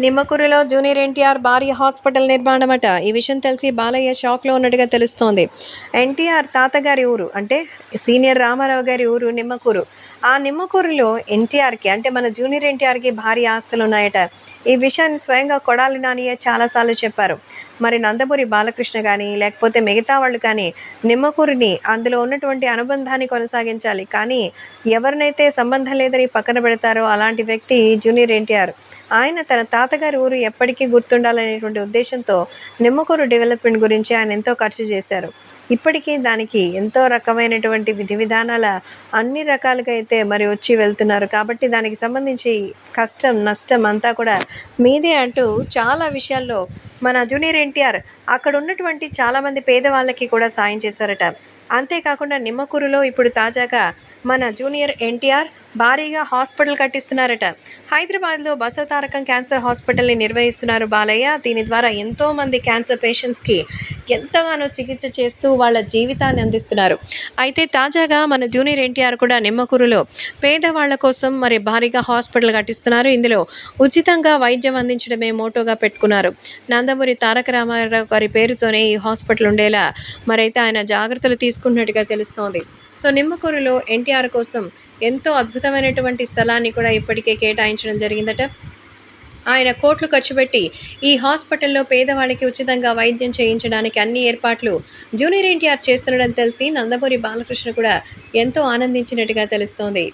నిమ్మకూరులో junior NTR భార్య hospital నిర్మాణమట. ఈ విషయం తెలిసి బాలయ్య షాక్లో ఉన్నట్టుగా తెలుస్తోంది. ఎన్టీఆర్ తాతగారి ఊరు అంటే సీనియర్ రామారావు గారి ఊరు నిమ్మకూరు. ఆ నిమ్మకూరులో ఎన్టీఆర్కి అంటే మన జూనియర్ ఎన్టీఆర్కి భారీ ఆస్తులు ఉన్నాయట ఈ విషయాన్ని స్వయంగా కొడాలి నానియే చాలాసార్లు చెప్పారు. మరి నందమూరి బాలకృష్ణ కానీ లేకపోతే మిగతా వాళ్ళు కానీ నిమ్మకూరిని అందులో ఉన్నటువంటి అనుబంధాన్ని కొనసాగించాలి. కానీ ఎవరినైతే సంబంధం లేదని పక్కన పెడతారో అలాంటి వ్యక్తి జూనియర్ ఎన్టీఆర్. ఆయన తన తాతగారి ఊరు ఎప్పటికీ గుర్తుండాలనేటువంటి ఉద్దేశంతో నిమ్మకూరు డెవలప్మెంట్ గురించి ఆయన ఎంతో ఖర్చు చేశారు. ఇప్పటికీ దానికి ఎంతో రకమైనటువంటి విధి విధానాల అన్ని రకాలుగా అయితే మరి వచ్చి వెళ్తున్నారు. కాబట్టి దానికి సంబంధించి కష్టం నష్టం అంతా కూడా మీదే అంటూ చాలా విషయాల్లో మన జూనియర్ ఎన్టీఆర్ అక్కడ ఉన్నటువంటి చాలామంది పేదవాళ్ళకి కూడా సాయం చేశారట. అంతేకాకుండా నిమ్మకూరులో ఇప్పుడు తాజాగా మన జూనియర్ ఎన్టీఆర్ భారీగా హాస్పిటల్ కట్టిస్తున్నారట. హైదరాబాద్లో బసవతారకం క్యాన్సర్ హాస్పిటల్ని నిర్వహిస్తున్నారు బాలయ్య. దీని ద్వారా ఎంతోమంది క్యాన్సర్ పేషెంట్స్కి ఎంతగానో చికిత్స చేస్తూ వాళ్ళ జీవితాన్ని అందిస్తున్నారు. అయితే తాజాగా మన జూనియర్ ఎన్టీఆర్ కూడా నిమ్మకూరులో పేదవాళ్ళ కోసం మరి భారీగా హాస్పిటల్ కట్టిస్తున్నారు. ఇందులో ఉచితంగా వైద్యం అందించడమే మోటోగా పెట్టుకున్నారు. నందమూరి తారక రామారావు గారి పేరుతోనే ఈ హాస్పిటల్ ఉండేలా మరైతే ఆయన జాగ్రత్తలు తీసుకున్నట్టుగా తెలుస్తోంది. సో నిమ్మకూరులో ఎన్టీఆర్ కోసం ఎంతో అద్భుతమైనటువంటి స్థలాన్ని కూడా ఇప్పటికే కేటాయించడం జరిగిందట. ఆయన కోట్లు ఖర్చు పెట్టి ఈ హాస్పిటల్లో పేదవాళ్ళకి ఉచితంగా వైద్యం చేయించడానికి అన్ని ఏర్పాట్లు జూనియర్ ఎన్టీఆర్ చేస్తుండడం తెలిసి నందమూరి బాలకృష్ణ కూడా ఎంతో ఆనందించినట్టుగా తెలుస్తోంది.